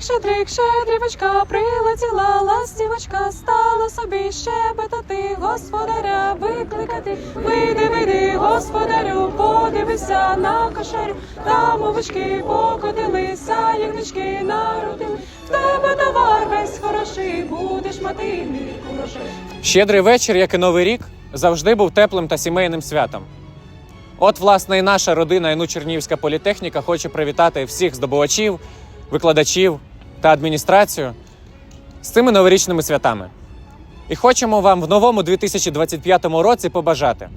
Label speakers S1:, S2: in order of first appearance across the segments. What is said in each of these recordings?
S1: Щедрик, щедрик, щедрівочка, прилетіла ластівочка, стала собі щебетати, господаря викликати. Вийди, вийди, господарю, подивися на кошарю, там овочки покотилися, ягнички народили. В тебе товар весь хороший, будеш мати мірку.
S2: Щедрий вечір, як і новий рік, завжди був теплим та сімейним святом. От, власне, і наша родина ІНУ Чернігівська політехніка хоче привітати всіх здобувачів, викладачів та адміністрацію з цими новорічними святами. І хочемо вам в новому 2025 році побажати.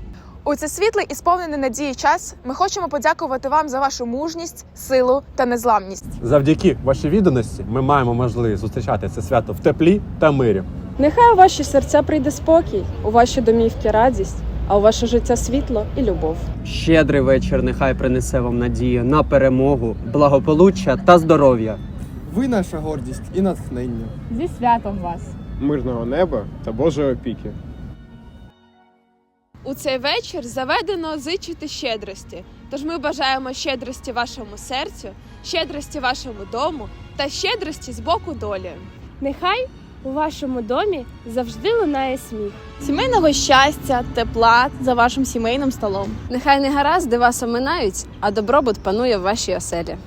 S3: У цей світлий і сповнений надії час ми хочемо подякувати вам за вашу мужність, силу та незламність.
S4: Завдяки вашій відданості ми маємо можливість зустрічати це свято в теплі та мирі.
S5: Нехай у ваші серця прийде спокій, у ваші домівки радість, а у ваше життя світло і любов.
S6: Щедрий вечір нехай принесе вам надію на перемогу, благополуччя та здоров'я.
S7: Ви наша гордість і натхнення.
S8: Зі святом вас!
S9: мирного неба та Божої опіки.
S10: У цей вечір заведено зичити щедрості. Тож ми бажаємо щедрості вашому серцю, щедрості вашому дому та щедрості з боку долі.
S8: Нехай у вашому домі завжди лунає сміх.
S11: Сімейного щастя, тепла за вашим сімейним столом.
S12: Нехай не гаразди вас оминають, а добробут панує в вашій оселі.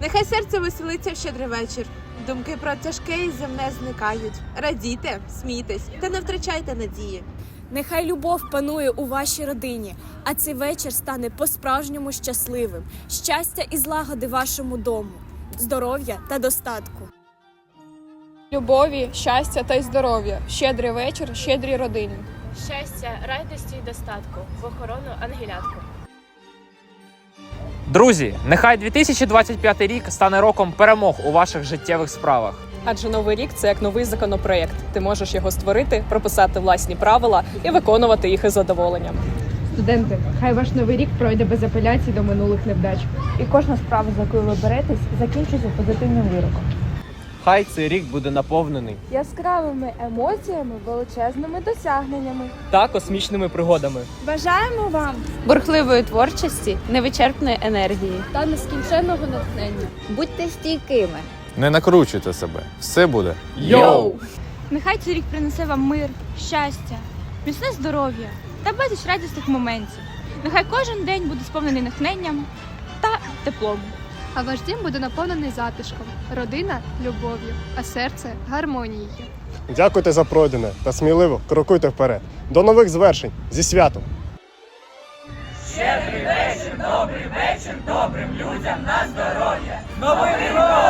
S10: Нехай серце веселиться в щедрий вечір. Думки про тяжке і земне зникають. Радійте, смійтесь та не втрачайте надії.
S8: Нехай любов панує у вашій родині, а цей вечір стане по-справжньому щасливим. Щастя і злагоди вашому дому, здоров'я та достатку.
S3: Любові, щастя та й здоров'я. Щедрий вечір, щедрій родині.
S8: Щастя, радості і достатку в охорону ангелятку.
S2: Друзі, нехай 2025 рік стане роком перемог у ваших життєвих справах.
S5: Адже новий рік це як новий законопроєкт. Ти можеш його створити, прописати власні правила і виконувати їх із задоволенням.
S8: Студенти, хай ваш новий рік пройде без апеляцій до минулих невдач. І кожна справа, за якою ви беретесь, закінчиться позитивним вироком.
S6: Хай цей рік буде наповнений
S8: Яскравими емоціями, величезними досягненнями.
S6: та космічними пригодами.
S8: Бажаємо вам
S12: Бурхливої творчості, невичерпної енергії.
S8: та нескінченного натхнення.
S11: Будьте стійкими.
S9: Не накручуйте себе, все буде.
S6: Йоу!
S8: Нехай цей рік принесе вам мир, щастя, міцне здоров'я та безліч радісних моментів. Нехай кожен день буде сповнений натхненням та теплом.
S13: А ваш дім буде наповнений затишком, родина любов'ю, а серце гармонією.
S9: Дякуйте за пройдене та сміливо крокуйте вперед. До нових звершень зі святом!
S1: Щедрий вечір, добрий вечір, добрим людям на здоров'я. Новий рік!